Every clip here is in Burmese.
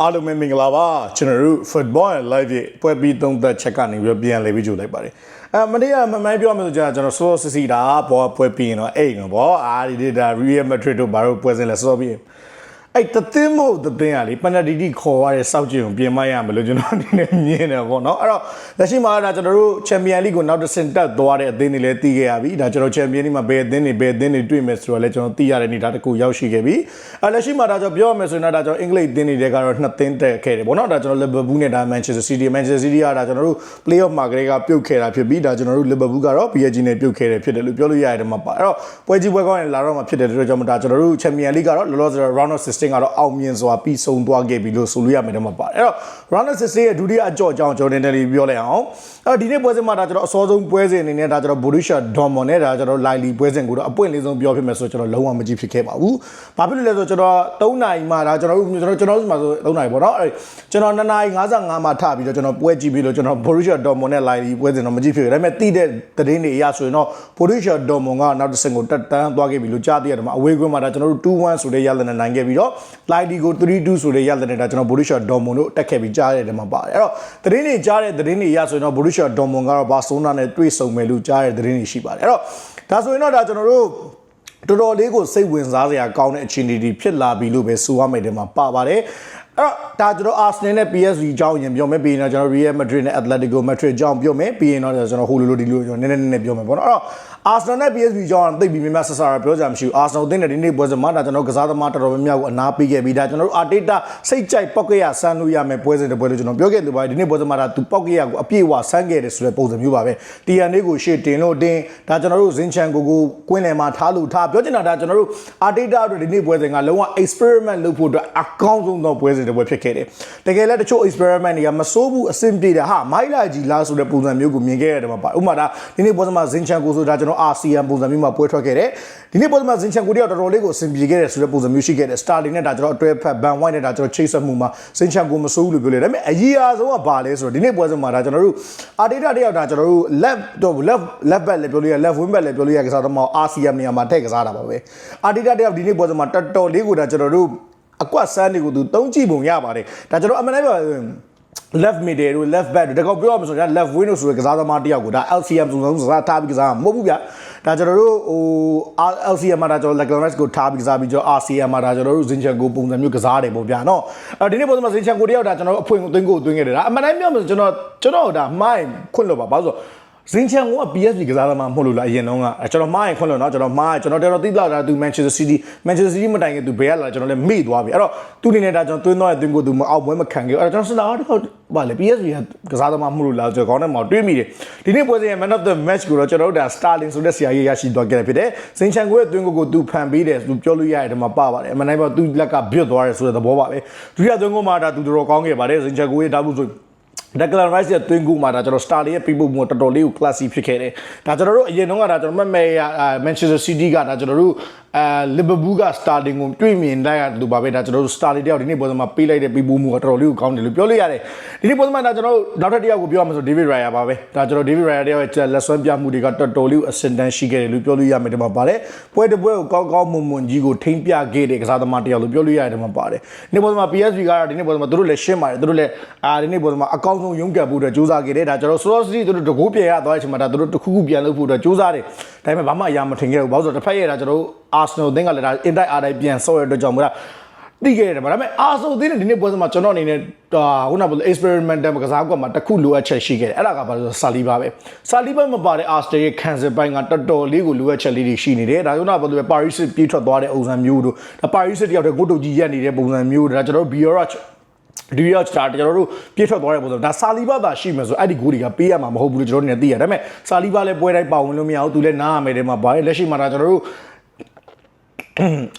အားလုံးပဲမင်္ဂလာပါကျွန်တော်တို့ football and live ရဲ့ပွဲပြီးသုံးသက်ချက်ကနေပြီးတော့ပြန်လည်ပြီးကြိုလိုက်ပါတယ်အဲမနေ့ကမမိုင်းပြောမယ်ဆိုကြကျွန်တော်စောစစ်စီတာဘောပွဲပြီးရင်တော့အဲ့နော်ဘောအာဒီဒီဒါ Real Madrid တို့ဘာလို့ပွဲစဉ်လဲစောပြီး အဲ့တသင်းမဟုတ်တသင်းကလေပနဒီတီခေါ်ရတဲ့စောက်ကြည့်ကိုပြင်မရမယ်လို့ကျွန်တော်အနေနဲ့မြင်တယ်ပေါ့နော်အဲ့တော့လက်ရှိမှာဒါကျွန်တော်တို့ချန်ပီယံလိကိုနောက်တစ်ဆင့်တက်သွားတဲ့အသင်းတွေလည်းတီးခဲ့ရပြီဒါကျွန်တော်ချန်ပီယံလိမှာဘယ်အသင်းတွေဘယ်အသင်းတွေတွေ့မယ်ဆိုတော့လည်းကျွန်တော်တီးရတဲ့အနေဒါတစ်ခုရောက်ရှိခဲ့ပြီအဲ့လက်ရှိမှာဒါကျွန်တော်ပြောရမယ်ဆိုရင်တော့ဒါကျွန်တော်အင်္ဂလိပ်အသင်းတွေကတော့နှစ်သင်းတက်ခဲ့တယ်ပေါ့နော်ဒါကျွန်တော် Liverpool နဲ့ဒါ Manchester City Manchester City ကဒါကျွန်တော်တို့ play-off မှာကလေးကပြုတ်ခဲ့တာဖြစ်ပြီးဒါကျွန်တော်တို့ Liverpool ကတော့ PSG နဲ့ပြုတ်ခဲ့တယ်ဖြစ်တယ်လို့ပြောလို့ရတယ်မှာပါအဲ့တော့ပွဲကြီးပွဲကောင်းရင်လာတော့မှာဖြစ်တယ်တို့ကြောင့်ဒါကျွန်တော်တို့ Champions League ကတော့လောလောဆယ် round of 16ကတော့အောင်မြင်စွာပြီးဆုံးသွားခဲ့ပြီလို့ဆိုလို့ရမယ်တော့မှာပါအဲ့တော့ round of 16ရဲ့ဒုတိယအကြော့အကြောင်းကျွန်တော်နည်းနည်းလေးပြောလိုက်အောင်အဲ့တော့ဒီနေ့ပွဲစဉ်မှာဒါကျွန်တော်အစောဆုံးပွဲစဉ်အနေနဲ့ဒါကျွန်တော် Borussia Dortmund နဲ့ဒါကျွန်တော် Lille ပွဲစဉ်ကိုတော့အပွင့်လေးဆုံးပြောဖြစ်မယ်ဆိုတော့ကျွန်တော်လုံးဝမကြည့်ဖြစ်ခဲ့ပါဘူး။ဘာဖြစ်လို့လဲဆိုတော့ကျွန်တော်3နာရီမှဒါကျွန်တော်တို့ကျွန်တော်ကျွန်တော်တို့မှာဆို3နာရီပေါ့နော်အဲ့ကျွန်တော်2နာရီ55မှာထပြီးတော့ကျွန်တော်ပွဲကြည့်ပြီးလို့ကျွန်တော် Borussia Dortmund နဲ့ Lille ပွဲစဉ်တော့မကြည့်ဖြစ်ဘူး။ဒါပေမဲ့တိတဲ့သတင်းတွေအရဆိုရင်တော့ Borussia Dortmund ကနောက်တစ်ဆင့်ကိုတက်တန်းသွားခဲ့ပြီလို့ကြားသိရတယ်မှာအဝေးကွင်းမှာဒါကျွန်တော်တို့2-1ဆိုတဲ့ရလဒ်နဲ့နိုင်ခဲ့ပြီးတော့ Lille ကို3-2ဆိုတဲ့ရလဒ်နဲ့ဒါကျွန်တော် Borussia Dortmund တို့တက်ခဲ့ပြီးကြားရတယ်မှာပါတယ်။အဲ့တော့သတင်းတွေကြားတဲ့သတင်းတွေအရဆိုရင်တော့ Borussia Dortmund ကတော့ Barcelona နဲ့တွေ့ဆုံမယ်လို့ကြားတဲ့သတင်းတွေရှိပါတယ်။အဲ့တော့ဒါဆိုရင်တော့ဒါကျွန်တော်တို့တော်တော်လေးကိုစိတ်ဝင်စားစရာကောင်းတဲ့အခြေအနေတွေဖြစ်လာပြီလို့ပဲဆိုရမယ်တဲ့မှာပါပါတယ်အဲ့တော့ဒါကျွန်တော် Arsenal နဲ့ PSG အကြောင်းရင်ပြောမယ်ပြီးရင်တော့ကျွန်တော် Real Madrid နဲ့ Atletico Madrid အကြောင်းပြောမယ်ပြီးရင်တော့ကျွန်တော်ဟိုလိုလိုဒီလိုကျွန်တော်နည်းနည်းနည်းပြောမယ်ပေါ့နော်အဲ့တော့ Arsenal နဲ့ PSG အကြောင်းသိပြီးမြင်မြတ်ဆဆရာပြောကြမှာမရှိဘူး Arsenal အသင်းနဲ့ဒီနေ့ပွဲစဉ်မှာဒါကျွန်တော်ကစားသမားတော်တော်များများကိုအနာပေးခဲ့ပြီးဒါကျွန်တော်တို့ Arteta စိတ်ကြိုက်ပောက်ကရဆန်းလို့ရမယ်ပွဲစဉ်တစ်ပွဲလို့ကျွန်တော်ပြောခဲ့လို့ပါတယ်ဒီနေ့ပွဲစဉ်မှာဒါသူပောက်ကရကိုအပြည့်အဝဆန်းခဲ့တယ်ဆိုတဲ့ပုံစံမျိုးပါပဲတီယန်လေးကိုရှေ့တင်လို့တင်ဒါကျွန်တော်တို့ဇင်ချန်ကိုကိုကွင်းလယ်မှာထားလို့ထားပြောချင်တာဒါကျွန်တော်တို့ Arteta တို့ဒီနေ့ပွဲစဉ်ကလုံးဝ experiment လုပ်ဖို့အတွက်အကောင်းဆုံးသောပွဲစဉ်တစ်ပွဲဖြစ်ခဲ့တယ်တကယ်လည်းတချို့ experiment တွေကမစိုးဘူးအဆင်ပြေတယ်ဟာမိုက်လာကြီးလားဆိုတဲ့ပုံစံမျိုးကိုမြင်ခဲ့ရတယ်မှာပါဥပမာဒါဒီနေ့ပွဲစဉ်မှာဇင်ချန်ကိုဆိုတာကျွန်တော် RCM ပုံစံမျိုးမှာပွဲထွက်ခဲ့တယ်ဒီနေ့ပွဲစဉ်မှာဇင်ချန်ကိုတယောက်တော်တော်လေးကိုအဆင်ပြေခဲ့တယ်ဆိုတဲ့ပုံစံမျိုးရှိခဲ့တယ် Starling နဲ့ဒါကျွန်တော်အတွဲဖက်ဘန်ဝိုင်းနဲ့ဒါကျွန်တော်ချိတ်ဆက်မှုမှာဇင်ချန်ကိုမစိုးဘူးလို့ပြောလေဒါပေမဲ့အကြီးအားဆုံးကဘာလဲဆိုတော့ဒီနေ့ပွဲစဉ်မှာဒါကျွန်တော်တို့ Arteta တယောက်ဒါကျွန်တော်တို့ left တော့ left left back လည်းပြောလို့ရ left wing back လည်းပြောလို့ရကစားသမား RCM နေရာမှာထည့်ကစားတာပါပဲ Arteta တယောက်ဒီနေ့ပွဲစဉ်မှာတော်တော်လေးကိုဒါကျွန်တော်တို့အကွက်ဆန်းတွေကိုသူတုံးကြည့်ပုံရပါတယ်ဒါကျွန်တော်အမှန်တမ်းပြော left middle တို့ left back တို့တကောက်ပြောရမှာဆိုရင် left wing တို့ဆိုရယ်ကစားသမားတယောက်ကိုဒါ LCM စုံစုံကစားထားပြီးကစားမှာမဟုတ်ဘူးဗျဒါကျွန်တော်တို့ဟို LCM မှာဒါကျွန်တော် Lagrange ကိုထားပြီးကစားပြီးကျွန်တော် RCM မှာဒါကျွန်တော်တို့ Zinchenko ပုံစံမျိုးကစားတယ်ပေါ့ဗျာနော်အဲဒီနေ့ပုံစံမှာ Zinchenko တယောက်ဒါကျွန်တော်တို့အဖွင့်ကိုသွင်းကိုသွင်းခဲ့တယ်ဒါအမှန်တိုင်းပြောမှာဆိုကျွန်တော်ကျွန်တော်ဒါမိုင်းခွင့်လို့ပါဘာလို့ဆို ဇင်ချန်ကိုက PSG ကစားသမားမဟုတ်လို့လားအရင်တော့ကကျွန်တော်မှားရင်ခွင့်လို့နော်ကျွန်တော်မှားကျွန်တော်တော်တော်သိတာသူ Manchester City Manchester City မတိုင်ခင်သူဘယ်ရလာကျွန်တော်လည်းမေ့သွားပြီအဲ့တော့သူအနေနဲ့ဒါကျွန်တော်သွင်းသွားတဲ့သွင်းကိုသူမအောင်ပွဲမခံခဲ့အဲ့တော့ကျွန်တော်စတာတော့ဘာလဲ PSG ကကစားသမားမဟုတ်လို့လားကျွန်တော်ခေါင်းထဲမှာတွေးမိတယ်ဒီနေ့ပွဲစဉ်ရဲ့ Man of the Match ကိုတော့ကျွန်တော်တို့ဒါ Starling ဆိုတဲ့ဆရာကြီးရရှိသွားခဲ့တယ်ဖြစ်တယ်ဇင်ချန်ကိုရဲ့သွင်းကိုကိုသူဖန်ပေးတယ်သူပြောလို့ရတယ်ဒီမှာပါပါတယ်အမှန်တိုင်းပေါ့သူလက်ကဘွတ်သွားတယ်ဆိုတဲ့သဘောပါပဲဒုတိယသွင်းကိုမှာဒါသူတော်တော်ကောင်းခဲ့ပါတယ်ဇင်ချန်ကိုရဲ့ဒါဘူးဆို Declan Rice ရဲ့ twin goal မှာဒါကျွန်တော် Star လေးရဲ့ပြပို့မှုတော်တော်လေးကို classy ဖြစ်ခဲ့တယ်။ဒါကျွန်တော်တို့အရင်တုန်းကဒါကျွန်တော်မမေရ Manchester City ကဒါကျွန်တော်တို့ အဲ Liverpool က Starting ကိုတွေ့မြင်လိုက်ရတူပါပဲဒါကျွန်တော်တို့ Star လေးတယောက်ဒီနေ့ပွဲစဉ်မှာပေးလိုက်တဲ့ပြပို့မှုကတော်တော်လေးကိုကောင်းတယ်လို့ပြောလို့ရတယ်။ဒီနေ့ပွဲစဉ်မှာဒါကျွန်တော်တို့နောက်ထပ်တယောက်ကိုပြောရမှာဆို David Raya ပါပဲ။ဒါကျွန်တော် David Raya တယောက်ရဲ့လက်ဆွဲပြမှုတွေကတော်တော်လေးကိုအစင်တန်းရှိခဲ့တယ်လို့ပြောလို့ရမယ်ဒီမှာပါတယ်။ပွဲတစ်ပွဲကိုကောင်းကောင်းမွန်မွန်ကြီးကိုထိမ့်ပြခဲ့တဲ့ကစားသမားတယောက်လို့ပြောလို့ရတယ်ဒီမှာပါတယ်။ဒီနေ့ပွဲစဉ်မှာ PSV ကတော့ဒီနေ့ပွဲစဉ်မှာသူတို့လည်းရှင်းပါတယ်သူတို့လည်းအာဒီနေ့ပွဲစဉ်မှာအကောင်းဆုံးရုန်းကပ်ဖို့အတွက်စူးစမ်းခဲ့တယ်ဒါကျွန်တော် Soros City သူတို့တကူပြန်ရသွားတဲ့အချိန်မှာဒါသူတို့တစ်ခုခုပြန်လုပ်ဖို့အတွက်စူးစမ်းတယ်ဒါပေမဲ့ဘာမှအရာမထင်ခဲ့ဘူးဘာလို့ဆိုတော့တစ်ဖက်ရဲ့ဒါကျွန်တော်တို့ Arsenal အသင်းကလည်းဒါ Inter အားတိုင်းပြန်ဆော့ရတဲ့အတွက်ကြောင့်မို့လားတိခဲ့တယ်ဗါဒါပေမဲ့ Arsenal အသင်းနဲ့ဒီနေ့ပွဲစဉ်မှာကျွန်တော်အနေနဲ့ဒါခုနကပြော experimental ကစားကွက်မှာတစ်ခုလိုအပ်ချက်ရှိခဲ့တယ်အဲ့ဒါကဘာလို့ဆိုဆာလီဘာပဲဆာလီဘာမပါတဲ့ Arsenal ရဲ့ခံစစ်ပိုင်းကတော်တော်လေးကိုလိုအပ်ချက်လေးတွေရှိနေတယ်ဒါကြောင့်ဘာလို့လဲ Paris ပြေးထွက်သွားတဲ့ပုံစံမျိုးတို့ဒါ Paris တယောက်တည်းကိုတုတ်ကြီးရက်နေတဲ့ပုံစံမျိုးဒါကျွန်တော်တို့ Biorach ဒီရောက်တာကျွန်တော်တို့ပြည့်ထွက်သွားတဲ့ပုံစံဒါဆာလီဘာသာရှိမယ်ဆိုအဲ့ဒီဂိုးတွေကပေးရမှာမဟုတ်ဘူးလို့ကျွန်တော်တို့နေသိရတယ်ဒါပေမဲ့ဆာလီဘာလည်းပွဲတိုင်းပါဝင်လို့မရဘူးသူလည်းနားရမယ်တဲ့မှာဗါလေလက်ရှိမှာဒါကျွန်တော်တို့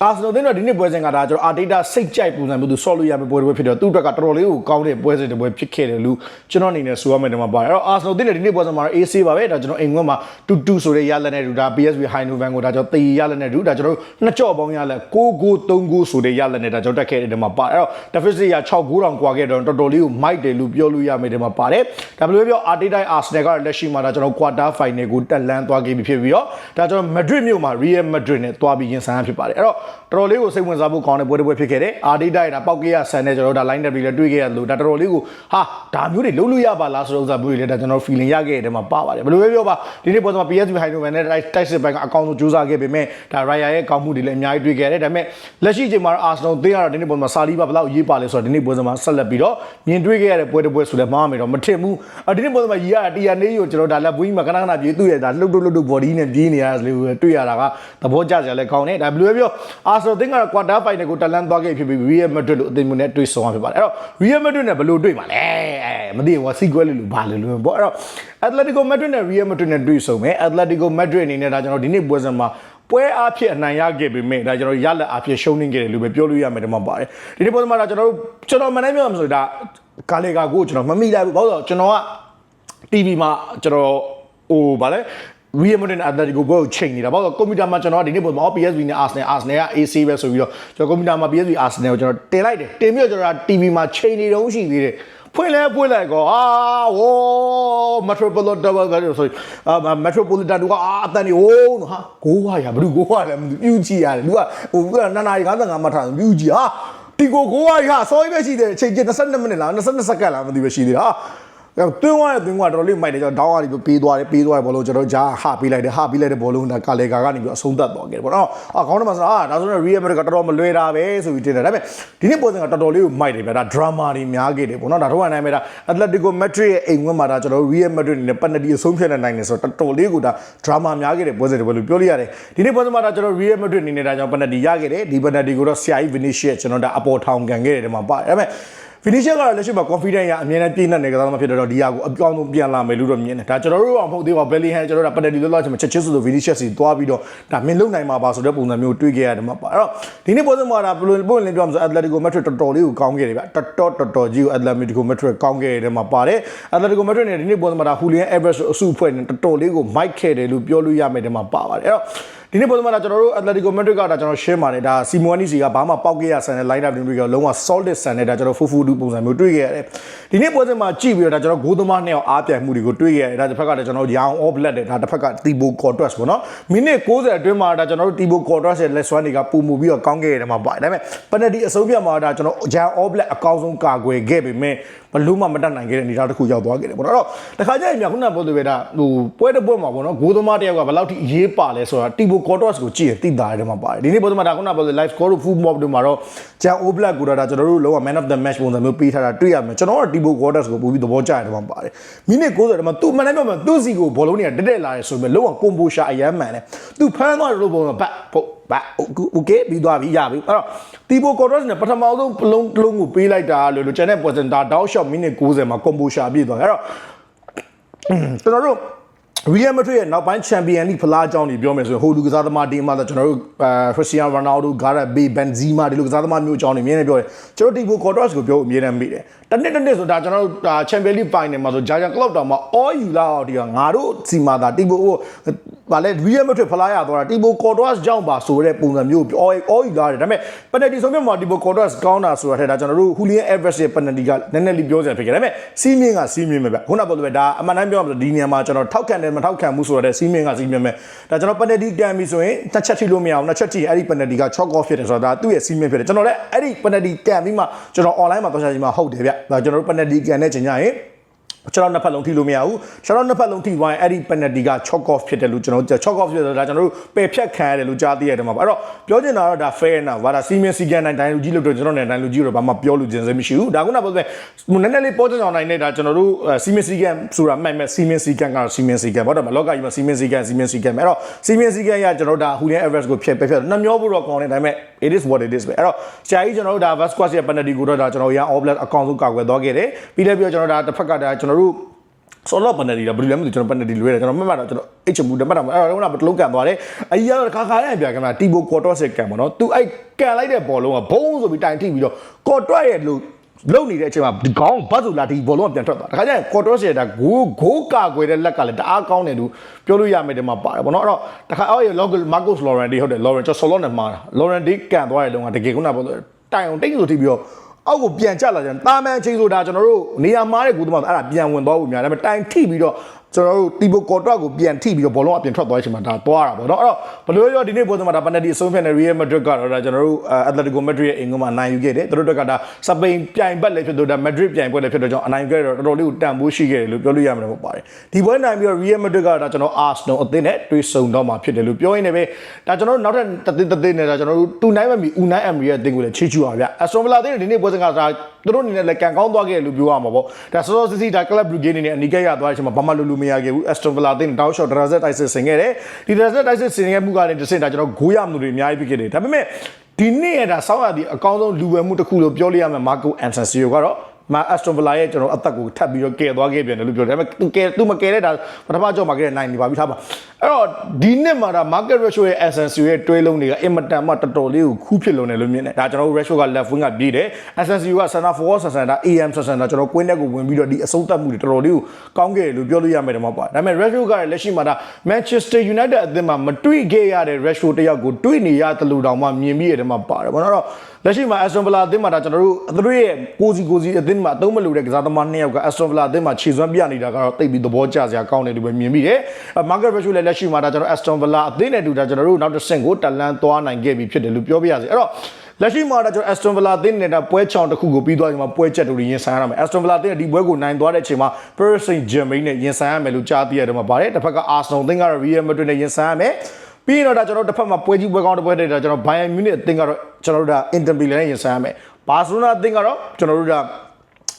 အာဆနယ်တင်းတော့ဒီနေ့ပွဲစဉ်ကဒါကျွန်တော်အာဒေတာစိတ်ကြိုက်ပုံစံမျိုးသူဆော့လို့ရမယ့်ပွဲတွေဖြစ်တော့သူ့အတွက်ကတော်တော်လေးကိုကောင်းတဲ့ပွဲစဉ်တွေပွဲဖြစ်ခဲ့တယ်လို့ကျွန်တော်အနေနဲ့ဆိုရမယ်ဒီမှာပါတယ်အဲ့တော့အာဆနယ်တင်းလည်းဒီနေ့ပွဲစဉ်မှာ AC ပါပဲဒါကျွန်တော်အိမ်ခွန်းမှာ2-2ဆိုတဲ့ရလက်နဲ့ဒူဒါ PSV Eindhoven ကိုဒါကျွန်တော်တေရလက်နဲ့ဒူဒါကျွန်တော်နှစ်ကြော့ပေါင်းရလက်6-9 3-9ဆိုတဲ့ရလက်နဲ့ဒါကျွန်တော်တက်ခဲ့တယ်ဒီမှာပါအဲ့တော့ deficit ရ6-9တောင်ကွာခဲ့တော့တော်တော်လေးကိုမိုက်တယ်လို့ပြောလို့ရမယ်ဒီမှာပါတယ်ဒါဘယ်လိုပြောအာဒေတာ Arsenal ကလက်ရှိမှာဒါကျွန်တော် quarter final ကိုတက်လန်းသွားခဲ့ပြီဖြစ်ပြီးတော့ဒါကျွန်တော် Madrid မြို့မှာ Real Madrid နဲ့တွားပြီးရင်ဆိုင်ရဖြစ်ပါတယ်ပါတယ်အဲ့တော့တော်တော်လေးကိုစိတ်ဝင်စားဖို့ကောင်းတဲ့ပွဲတစ်ပွဲဖြစ်ခဲ့တယ်အာဒီတိုက်တာပောက်ကေးရဆန်နဲ့ကျွန်တော်တို့ဒါ line တက်ပြီးလည်းတွေ့ခဲ့ရတယ်လို့ဒါတော်တော်လေးကိုဟာဒါမျိုးတွေလုံးလို့ရပါလားဆိုတော့ဥစ္စာမျိုးတွေလည်းဒါကျွန်တော် feeling ရခဲ့တဲ့ထဲမှာပါပါတယ်ဘယ်လိုပဲပြောပါဒီနေ့ပွဲမှာ PSV Eindhoven နဲ့ တိုက်စစ်ဘက်ကအကောင်းဆုံးကြိုးစားခဲ့ပေမဲ့ဒါ Raya ရဲ့ကောင်းမှုတွေလည်းအများကြီးတွေ့ခဲ့ရတယ်ဒါပေမဲ့လက်ရှိအချိန်မှာ Arsenal သင်းကတော့ဒီနေ့ပွဲမှာစာလီဘာဘယ်လောက်ရေးပါလဲဆိုတော့ဒီနေ့ပွဲမှာဆက်လက်ပြီးတော့မြင်တွေ့ခဲ့ရတဲ့ပွဲတစ်ပွဲဆိုလည်းမှားမယ်တော့မထင်ဘူးဒီနေ့ပွဲမှာရေးရတာတရားနေကိုကျွန်တော်ဒါလက်ပွေးမှာခဏခဏပြေးသူ့ရဲ့ဒါလှုပ်လှုပ်လှုပ် body နဲ့ပြေးနေရတယ်လို့တွေ့ရတာကသဘောကျစရာလည်းကောင်းတယ်ဒါဘယ်လိုပဲပြော Arsenal သင်းကတော့ quarter final ကိုတက်လန်းသွားခဲ့ဖြစ်ပြီး Real Madrid လို့အသင်းမျိုးနဲ့တွေ့ဆုံရဖြစ်ပါတယ်အဲ့တော့ Real Madrid နဲ့ဘယ်လိုတွေ့မှာလဲအဲမသိဘူး sequel လို့ဘာလို့လို့ပေါ့အဲ့တော့ Atletico Madrid နဲ့ Real Madrid နဲ့တွေ့ဆုံမယ် Atletico Madrid အနေနဲ့ဒါကျွန်တော်ဒီနေ့ပွဲစဉ်မှာပွဲအားဖြင့်အနိုင်ရခဲ့ပေမဲ့ဒါကျွန်တော်ရလက်အားဖြင့်ရှုံးနေခဲ့တယ်လို့ပဲပြောလို့ရမယ်ဒီမှာပါတယ်ဒီနေ့ပွဲစဉ်မှာဒါကျွန်တော်တို့ကျွန်တော်မနေ့ပြောမှာဆိုဒါကာလေကာကိုကျွန်တော်မမိလိုက်ဘူးဘာလို့လဲကျွန်တော်က TV မှာကျွန်တော်ဟိုဗာလဲ Real Madrid နဲ့ Atletico ဘယ်ကိုချိန်နေတာဘာလို့ကွန်ပျူတာမှာကျွန်တော်ဒီနေ့ပုံမှာ PSV နဲ့ Arsenal Arsenal က AC ပဲဆိုပြီးတော့ကျွန်တော်ကွန်ပျူတာမှာ PSV Arsenal ကိုကျွန်တော်တင်လိုက်တယ်တင်ပြီးတော့ကျွန်တော် TV မှာချိန်နေတုံးရှိသေးတယ်ဖွင့်လဲဖွင့်လိုက်ကောအာဝိုး Metropolitan ဘာလို့ဆိုအာ Metropolitan တို့ကအာအတန်နေဝိုးဟာဂိုးဝါရဘယ်သူဂိုးဝါလဲမသိပြူကြည့်ရတယ်လူကဟိုကနာနာရီ55မှတ်ထားပြူကြည့်ဟာတီကိုဂိုးဝါရဟာစောကြီးပဲရှိတယ်ချိန်ကျ22မိနစ်လား22စက္ကန့်လားမသိပဲရှိသေးတယ်ဟာ အဲ့တွင်းသွားတဲ့တွင်းကတော်တော်လေးမိုက်တယ်ကျွန်တော်ဒေါင်းကနေပြီးပေးသွားတယ်ပေးသွားတယ်ဘောလုံးကျွန်တော်ဂျာဟပေးလိုက်တယ်ဟပေးလိုက်တဲ့ဘောလုံးဒါကာလေကာကနေပြီးအဆုံးသတ်သွားခဲ့တယ်ပေါ့နော်အာခေါင်းထဲမှာဆိုတော့အာဒါဆိုတော့ Real Madrid ကတော်တော်မလွယ်တာပဲဆိုပြီးတင်တယ်ဒါပေမဲ့ဒီနေ့ပွဲစဉ်ကတော်တော်လေးကိုမိုက်တယ်ဗျာဒါ drama တွေများခဲ့တယ်ပေါ့နော်ဒါတော့အနိုင်မဲ့ဒါ Atletico Madrid ရဲ့အိမ်ဝင်းမှာဒါကျွန်တော် Real Madrid နဲ့ penalty အဆုံးဖြတ်နေနိုင်တယ်ဆိုတော့တော်တော်လေးကိုဒါ drama များခဲ့တဲ့ပွဲစဉ်တွေပဲလို့ပြောလို့ရတယ်ဒီနေ့ပွဲစဉ်မှာဒါကျွန်တော် Real Madrid အနေနဲ့ဒါကြောင့် penalty ရခဲ့တယ်ဒီ penalty ကိုတော့ဆရာကြီး Vinicius ကျွန်တော်ဒါအပေါ်ထောင်ကန်ခဲ့တယ်ဒီမှာပါတယ်ဒါပေမဲ့ finish ကတော့လက်ရှိမှာ confident ရအမြဲတမ်းပြည့်နေတယ်ကစားသမားဖြစ်တော့ဒီဟာကိုအပြောင်းဆုံးပြန်လာမယ်လို့တော့မြင်တယ်ဒါကျွန်တော်တို့တော့မဟုတ်သေးပါဘူး Bellingham ကျွန်တော်တို့က penalty လွတ်လောက်ချင်မှာချက်ချင်းဆိုလို့ Vinicius စီသွားပြီးတော့ဒါမင်းလုံနိုင်မှာပါဆိုတဲ့ပုံစံမျိုးတွေးခဲ့ရတယ်မှာပါအဲ့တော့ဒီနေ့ပွဲစဉ်မှာဒါဘယ်လိုပုံလင်းပြောမှဆို Atletico Madrid တော်တော်လေးကိုကောင်းခဲ့တယ်ဗျတော်တော်တော်တော်ကြီးကို Atletico Madrid ကောင်းခဲ့တယ်မှာပါတယ် Atletico Madrid နဲ့ဒီနေ့ပွဲစဉ်မှာဒါ Julian Alvarez အစုအဖွဲ့နဲ့တော်တော်လေးကို mic ခဲ့တယ်လို့ပြောလို့ရမယ်ဒီမှာပါပါတယ်အဲ့တော့ဒီနေ့ပုံမှန်ကကျွန်တော်တို့ Atletico Madrid ကဒါကျွန်တော် share ပါတယ်ဒါ Simone စီကဘာမှပောက်ခဲ့ရဆန်တဲ့ line up တွေကလုံးဝ solid ဆန်တဲ့ဒါကျွန်တော်ဖူဖူဒူပုံစံမျိုးတွေ့ခဲ့ရတယ်ဒီနေ့ပွဲစဉ်မှာကြည့်ပြီးတော့ဒါကျွန်တော်ဂိုးသမားနှစ်ယောက်အားပြိုင်မှုတွေကိုတွေ့ခဲ့ရတယ်ဒါတစ်ဖက်ကကျွန်တော်ရောင် all black တဲ့ဒါတစ်ဖက်က Thibaut Courtois ပေါ့နော်မိနစ်60အတွင်းမှာဒါကျွန်တော်တို့ Thibaut Courtois ရဲ့ left one တွေကပုံမူပြီးတော့ကောင်းခဲ့ရတယ်မှာပါတယ်ဒါပေမဲ့ penalty အဆုံးဖြတ်မှာဒါကျွန်တော် Jan all black အကောင်းဆုံးကာကွယ်ခဲ့ပေမဲ့ဘလို့မှမတတ်နိုင်ခဲ့တဲ့အနေအထားတစ်ခုရောက်သွားခဲ့တယ်ပေါ့နော်အဲ့တော့တခါကျရင်မြခုနကပြောလို့ပဲဒါဟိုပွဲတစ်ပွဲမှာပေါ့နော်ဂိုးသမားတယောက်ကဘယ်လောက်ထိအရေးပါလဲဆိုတာ Thibaut Courtois ကိုကြည့်ရင်သိတာတယ်မှာပါတယ်ဒီနေ့ပွဲမှာဒါခုနကပြောလို့ live score တို့ full mob တို့မှာတော့ Jan all black ကိုတော့ဒါကျွန်တော်တို့လုံးဝ man of the match ပုံစံမျိုးပေးထားတာတွေ့ရမယ်ကျွန်တော်က Thibaut Courtois ကိုပို့ပြီးသဘောကျတယ်မှာပါတယ်မိနစ်60တမှာသူ့မနိုင်တော့မှသူ့စီကိုဘောလုံးတွေကတက်တက်လာတယ်ဆိုပေမဲ့လုံးဝ combo shot အရန်မှန်တယ်သူဖမ်းသွားတယ်လို့ပုံတော့ဘတ်ဖို့ဘာโอเคပြီးသွားပြီရပြီအဲ့တော့တီဘိုကော်ရော့စ်နဲ့ပထမဆုံးပလုံးတစ်လုံးကိုပေးလိုက်တာလို့လို့ကျန်တဲ့ပွဲစင်တာတောက်ရှော့မိနစ်90မှာကွန်ဘိုရှာပြည့်သွားတယ်အဲ့တော့ကျွန်တော်တို့ Real Madrid ရဲ့နောက်ပိုင်း Champion League ဖလားအကြောင်းတွေပြောမယ်ဆိုရင်ဟိုလူကစားသမားဒီမှာတော့ကျွန်တော်တို့အဲ Cristiano Ronaldo, Gareth Bale, Benzema ဒီလူကစားသမားမျိုးအကြောင်းတွေအမြဲတမ်းပြောတယ်ကျွန်တော် Thibaut Courtois ကိုပြောအမြဲတမ်းမိတယ်တနစ်တနစ်ဆိုတာကျွန်တော်တို့ Champion League Final မှာဆို Jurgen Klopp တောင်မှ all you လာတော့ဒီကငါတို့စီမှာဒါ Thibaut ဟို ဗာလဲ Real Madrid ဖလားရသွားတာ Thibaut Courtois ကြောင့်ပါဆိုတဲ့ပုံစံမျိုး all all you လာတယ်ဒါပေမဲ့ penalty ဆုံးဖြတ်မှာ Thibaut Courtois ကောင်းတာဆိုတာထက်ဒါကျွန်တော်တို့ Julian Alvarez ရဲ့ penalty ကနည်းနည်းလေးပြောစရာဖြစ်ခဲ့တယ်ဒါပေမဲ့စီးမြင့်ကစီးမြင့်ပဲဗျခုနကပြောလို့ပဲဒါအမှန်တမ်းပြောရမယ်ဒီနေရာမှာကျွန်တော်ထောက်ခံတယ်မထောက်ခံဘူးဆိုတော့စီးမြင့်ကစီးမြင့်ပဲဒါကျွန်တော် penalty ကန်ပြီဆိုရင်တစ်ချက်ထိလို့မရအောင်နှစ်ချက်ထိအဲ့ဒီ penalty က chalk off ဖြစ်တယ်ဆိုတော့ဒါသူ့ရဲ့စီးမြင့်ဖြစ်တယ်ကျွန်တော်လည်းအဲ့ဒီ penalty ကန်ပြီးမှကျွန်တော် online မှာသွားချင်မှာဟုတ်တယ်ဗျဒါကျွန်တော်တို့ penalty ကန်တဲ့ချိန်ကျရင် ကျွန်တော်နှစ်ဖက်လုံးထိလို့မရဘူးကျွန်တော်နှစ်ဖက်လုံးထိသွားရင်အဲ့ဒီ penalty က chalk off ဖြစ်တယ်လို့ကျွန်တော် chalk off ဖြစ်တယ်ဒါကျွန်တော်တို့ပယ်ဖြတ်ခံရတယ်လို့ကြားသိရတယ်မှာပါအဲ့တော့ပြောချင်တာတော့ဒါ fair နာဘာဒါစီမင်းစီကန်နိုင်တိုင်းလူကြီးလို့တော့ကျွန်တော်နဲ့တိုင်းလူကြီးတော့ဘာမှပြောလို့ခြင်းစမရှိဘူးဒါကုနာပြောတဲ့နည်းနည်းလေးပေါ်ချင်အောင်နိုင်နေတာကျွန်တော်တို့စီမင်းစီကန်ဆိုတာမှတ်မဲ့စီမင်းစီကန်ကတော့စီမင်းစီကန်ဘာတော့မလောကကြီးမှာစီမင်းစီကန်စီမင်းစီကန်ပဲအဲ့တော့စီမင်းစီကန်ရကျွန်တော်ဒါ Julian Alvarez ကိုဖြတ်ပယ်ဖြတ်နှမျောဖို့တော့ကောင်းတယ်ဒါပေမဲ့ it is what it is ပဲအဲ့တော့ဆရာကြီးကျွန်တော်တို့ဒါ Vasquez ရဲ့ penalty ကိုတော့ဒါကျွန်တော်ရန် all black အကောင်ဆုံးကာကွယ်သွားခဲ့တယ်ပြီးလည်းပြီးတော့ကျွန်တော်ဒါတစ်ဖက်ကဒါကျွန်တော်တို့ဆော်လော့ပန်နယ်တီလားဘယ်လိုလဲမသိကျွန်တော်ပန်နယ်တီလွဲတယ်ကျွန်တော်မှတ်မှတ်တော့ကျွန်တော်အိတ်ချမှုတပတ်တော့အဲ့တော့ကတော့တလုံးကန်သွားတယ်အကြီးကတော့ခါခါရပြန်ကင်မတီဘိုကော်တော့စစ်ကန်ပေါ့နော်သူအဲ့ကန်လိုက်တဲ့ဘောလုံးကဘုံဆိုပြီးတိုင်ထိပြီးတော့ကော်တော့ရဲ့လို့ လုံနေတဲ့အချိန်မှာဒီကောင်းဘတ်ဆိုလာဒီဘောလုံးကပြန်ထွက်သွားတခါကျရင်ကော်တော့စစ်တာဂိုးဂိုးကာကွယ်တဲ့လက်ကလည်းတအားကောင်းတယ်လို့ပြောလို့ရမယ်ဒီမှာပါတယ်ပေါ့နော်အဲ့တော့တခါအော်ရလော့မာကိုစ်လော်ရန်ဒီဟုတ်တယ်လော်ရန်ကျွန်တော်ဆော်လော့နဲ့မှားတာလော်ရန်ဒီကန်သွားတဲ့လုံးကတကယ်ခုနကပြောတိုင်အောင်တိတ်ဆိုထိပြီးတော့အောက်ကိုပြန်ကျလာကြတယ်တာမန်ချင်းဆိုတာကျွန်တော်တို့နေရာမားတဲ့ကူသမားအဲ့ဒါပြန်ဝင်သွားဖို့များဒါပေမဲ့တိုင်ထိပြီးတော့ကျွန်တော်တို့တီဘိုကော်တွာကိုပြန်ထိပြီးတော့ဘောလုံးအပြင်ထွက်သွားချိန်မှာဒါသွားတာပေါ့နော်အဲ့တော့ဘယ်လိုရောဒီနေ့ပွဲစဉ်မှာဒါပန်နယ်တီအဆုံးဖြတ်နေ Real Madrid ကတော့ဒါကျွန်တော်တို့ Atletico Madrid ရဲ့အင်္ဂုံမှာနိုင်ယူခဲ့တယ်သူတို့တို့ကဒါစပိန်ပြိုင်ဘက်လည်းဖြစ်တော့ဒါ Madrid ပြိုင်ပွဲလည်းဖြစ်တော့ကြောင့်အနိုင်ယူခဲ့တော့တော်တော်လေးကိုတန်ဖိုးရှိခဲ့တယ်လို့ပြောလို့ရမှာပေါ့ပါတယ်ဒီပွဲနိုင်ပြီးတော့ Real Madrid ကဒါကျွန်တော် Arsenal အသင်းနဲ့တွေ့ဆုံတော့မှာဖြစ်တယ်လို့ပြောရင်းနဲ့ပဲဒါကျွန်တော်တို့နောက်ထပ်တစ်သင်းတစ်သင်းနဲ့ဒါကျွန်တော်တို့တူနိုင်မမီဦးနိုင်အမရီရဲ့အသင်းကိုလည်းချေချူပါဗျ Aston Villa အသင်းဒီနေ့ပွဲစဉ်ကဒါ သူတို့အနေနဲ့လည်းကန်ကောင်းသွားခဲ့တယ်လို့ပြောရမှာပေါ့ဒါစောစောစီးစီးဒါ Club Brugge အနေနဲ့အနီးကပ်ရသွားတဲ့အချိန်မှာဘာမှလုပ်လို့မရခဲ့ဘူး Aston Villa အသင်းတောက်လျှော့ Drazet Tyson ဆင်ခဲ့တယ်ဒီ Drazet Tyson ဆင်ခဲ့မှုကလည်းတစ်ဆင့်ဒါကျွန်တော်ဂိုးရမှုတွေအများကြီးဖြစ်ခဲ့တယ်ဒါပေမဲ့ဒီနေ့ရတာစောင်းရသည့်အကောင်းဆုံးလူဝယ်မှုတစ်ခုလို့ပြောလို့ရမယ် Marco Asensio ကတော့ မာအက်စတွန်ဗလာရဲ့ကျွန်တော်အသက်ကိုထပ်ပြီးတော့ကယ်သွားခဲ့ပြန်တယ်လို့ပြောတယ်ဒါပေမဲ့သူကယ်သူမကယ်တဲ့ဒါပထမကြောက်မှာကယ်နိုင်နေပါပြီထားပါအဲ့တော့ဒီနှစ်မှာဒါ market ratio ရဲ့ essence ရဲ့တွဲလုံးတွေကအင်မတန်မှတော်တော်လေးကိုခူးဖြစ်လုံးတယ်လို့မြင်တယ်ဒါကျွန်တော်တို့ ratio က left wing ကပြေးတယ် essence က center forward center ဒါ am center ကျွန်တော်ကွင်းတက်ကိုဝင်ပြီးတော့ဒီအဆုံးသတ်မှုတွေတော်တော်လေးကိုကောင်းခဲ့တယ်လို့ပြောလို့ရမယ်တမပါဒါပေမဲ့ ratio ကလည်းလက်ရှိမှာဒါ Manchester United အသင်းမှာမတွေ့ခဲ့ရတဲ့ ratio တယောက်ကိုတွေ့နေရတယ်လို့တောင်မှမြင်ပြီးရတယ်မှာပါတယ်ဘောနော်တော့လက်ရှိမှာ Aston Villa အသင်းမှာဒါကျွန်တော်တို့သူတို့ရဲ့ကိုစီကိုစီအသင်းမှာအသုံးမလို့တဲ့ကစားသမားနှစ်ယောက်က Aston Villa အသင်းမှာခြေစွမ်းပြနေတာကတော့တိတ်ပြီးသဘောကျစရာကောင်းတယ်လို့ပဲမြင်မိတယ်။ market ratio လည်းလက်ရှိမှာဒါကျွန်တော် Aston Villa အသင်းနဲ့တူတာကျွန်တော်တို့နောက်တစ်ဆင့်ကိုတက်လန်းသွားနိုင်ခဲ့ပြီဖြစ်တယ်လို့ပြောပြရစီ။အဲ့တော့လက်ရှိမှာဒါကျွန်တော် Aston Villa အသင်းနဲ့ဒါပွဲချောင်းတစ်ခုကိုပြီးသွားချိန်မှာပွဲချက်တို့ရင်ဆိုင်ရမယ်။ Aston Villa အသင်းကဒီပွဲကိုနိုင်သွားတဲ့အချိန်မှာ Paris Saint-Germain နဲ့ရင်ဆိုင်ရမယ်လို့ကြားသိရတယ်မှာပါတယ်။တစ်ဖက်က Arsenal အသင်းကတော့ Real Madrid နဲ့ရင်ဆိုင်ရမယ်။ပြီးရင်တော့ဒါကျွန်တော်တို့တစ်ဖက်မှာပွဲကြီးပွဲကောင်းတစ်ပွဲတဲ့ဒါကျွန်တော် Bayern Munich အသင်းကတော့ကျွန်တော်တို့ဒါ Inter Milan နဲ့ရင်ဆိုင်ရမယ်။ဘာစီလိုနာအသင်းကတော့ကျွန်တော်တို့ဒါ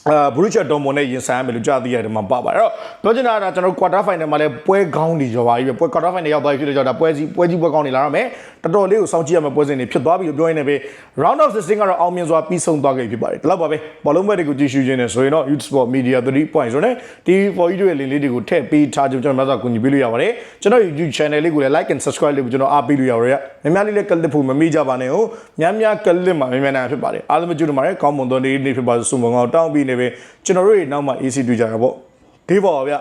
အာဘရူချာဒွန်မွန်နဲ့ရင်ဆိုင်ရမယ်လို့ကြားသိရတယ်မှာပါပါအဲ့တော့ပြောချင်တာကကျွန်တော်တို့ quarter final မှာလည်းပွဲကောင်းနေကြပါပြီပဲပွဲ quarter final ရောက်သွားပြီဖြစ်တဲ့ကြောင့်ဒါပွဲကြီးပွဲကြီးပွဲကောင်းနေလာတော့မယ်တော်တော်လေးကိုစောင့်ကြည့်ရမယ့်ပွဲစဉ်တွေဖြစ်သွားပြီလို့ပြောရင်းနဲ့ပဲ round of 16ကတော့အောင်မြင်စွာပြီးဆုံးသွားခဲ့ပြီဖြစ်ပါတယ်ဒီလောက်ပါပဲဘောလုံးပွဲတွေကိုကြည့်ရှုခြင်းနဲ့ဆိုရင်တော့ Youth Sport Media 3ဆိုနဲ့ TV4 YouTube ရဲ့ link လေးတွေကိုထည့်ပေးထားကြကျွန်တော်များစွာကူညီပေးလို့ရပါတယ်ကျွန်တော် YouTube channel လေးကိုလည်း like and subscribe လေးကိုကျွန်တော်အားပေးလို့ရပါတယ်များများလေးလည်းကလစ်ဖို့မမေ့ကြပါနဲ့ဟုတ်များများကလစ်မှာများများနိုင်ဖြစ်ပါတယ်အားလုံးကြည့်လို့ပါတယ်ကောင်းမွန်သောနေ့နေ့ဖြစ်ပါစေဆုမွန်ကောင်းတောင်းပြီးနေပဲကျွန်တော်တို့ရဲ့နောက်မှာ AC တွေ့ကြတာပေါ့ဒီပေါ်ပါဗျ